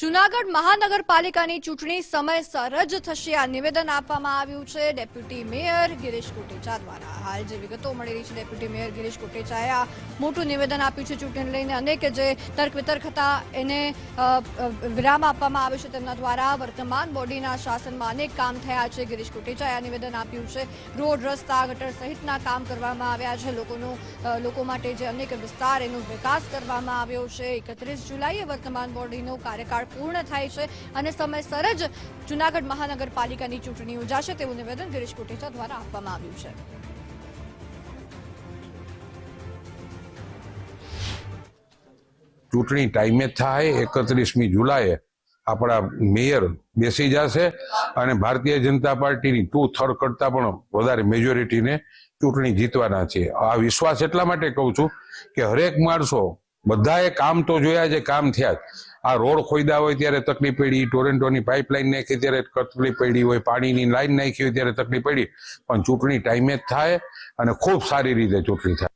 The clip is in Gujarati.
જુનાગઢ મહાનગરપાલિકાની ચૂંટણી સમયસર જ થશે. આ નિવેદન આપવામાં આવ્યું છે. ડેપ્યુટી મેયર ગિરીશ કોટેચા દ્વારા. હાલ જે વિગતો મળી રહી છે, ડેપ્યુટી મેયર ગિરીશ કોટેચાએ આ મોટું નિવેદન આપ્યું છે ચૂંટણીને લઈને. અનેક જે તર્ક વિતર્ક હતા, એને વિરામ આપવામાં આવ્યો છે તેમના દ્વારા. વર્તમાન બોડીના શાસનમાં અનેક કામ થયા છે. ગિરીશ કોટેચાએ આ નિવેદન આપ્યું છે. રોડ, રસ્તા, ગટર સહિતના કામ કરવામાં આવ્યા છે. લોકોનું લોકો માટે જે અનેક વિસ્તાર એનો વિકાસ કરવામાં આવ્યો છે. એકત્રીસ જુલાઈએ વર્તમાન બોડીનો કાર્યકાળ પૂર્ણ થાય છે અને સમયસર જ જૂનાગઢ મહાનગરપાલિકાની ચૂંટણી યોજાશે તેવું નિવેદન ગિરીશ કોટેચા દ્વારા આપવામાં આવ્યું છે. ચૂંટણી ટાઈમે થાય, એકત્રીસમી જુલાઈએ આપણા મેયર બેસી જશે અને ભારતીય જનતા પાર્ટીની ટુ થર્ડ કરતા પણ વધારે મેજોરિટીને ચૂંટણી જીતવાના છે. આ વિશ્વાસ એટલા માટે કહું છું કે હરેક માણસો બધાએ કામ તો જોયા છે કામ થયા જ. આ રોડ ખોઈદા હોય ત્યારે તકલીફ પડી, ટોરેન્ટોની પાઇપલાઇન નાખી ત્યારે તકલીફ પડી હોય, પાણીની લાઈન નાખી હોય ત્યારે તકલીફ પડી. પણ ચૂંટણી ટાઈમે જ થાય અને ખૂબ સારી રીતે ચૂંટણી થાય.